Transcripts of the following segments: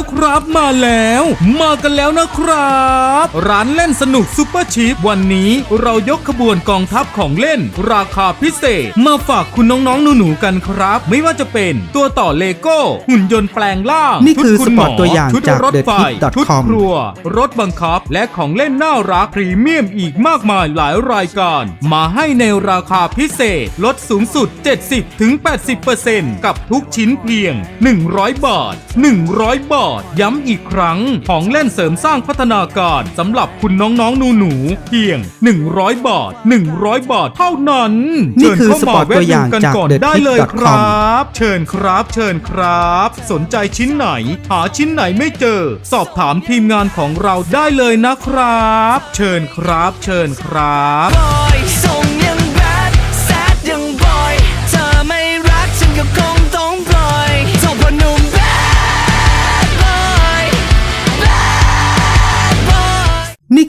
แล้วครับมาแล้ว มากันแล้วนะครับ ร้านเล่นสนุกซุปเปอร์ชีพวันนี้เรายกขบวนกองทัพของเล่น ราคาพิเศษ มาฝากคุณน้องๆหนูๆกันครับ ไม่ว่าจะเป็นตัวต่อเลโก้ หุ่นยนต์แปลงร่างนี่คือชุดณหมสปอร์ตตัวอย่างชุดจากรถไฟ TheTip.com ชุดครัว รถบังคับ และของเล่นน่ารักพรีเมียมอีกมากมายหลายรายการ มาให้ในราคาพิเศษ ลดสูงสุด 70-80%กับทุกชิ้นเพียง 100 บาท 100 บาทย้ำอีกครั้ง ของเล่นเสริมสร้างพัฒนาการสำหรับคุณน้องๆหนูๆเพียง 100 บาท 100 บาทเท่านั้นนี่คือเชิญเข้สปอร์ตตัวอย่างมแวะดูกันจากก่อน The ได้เลย Tip.com ครับ เชิญครับ เชิญครับ สนใจชิ้นไหน หาชิ้นไหนไม่เจอ สอบถามทีมงานของเราได้เลยนะครับ เชิญครับ เชิญครับบอยส่งยังแบ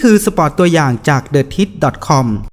คือสปอร์ตตัวอย่างจาก t h e t i t c o m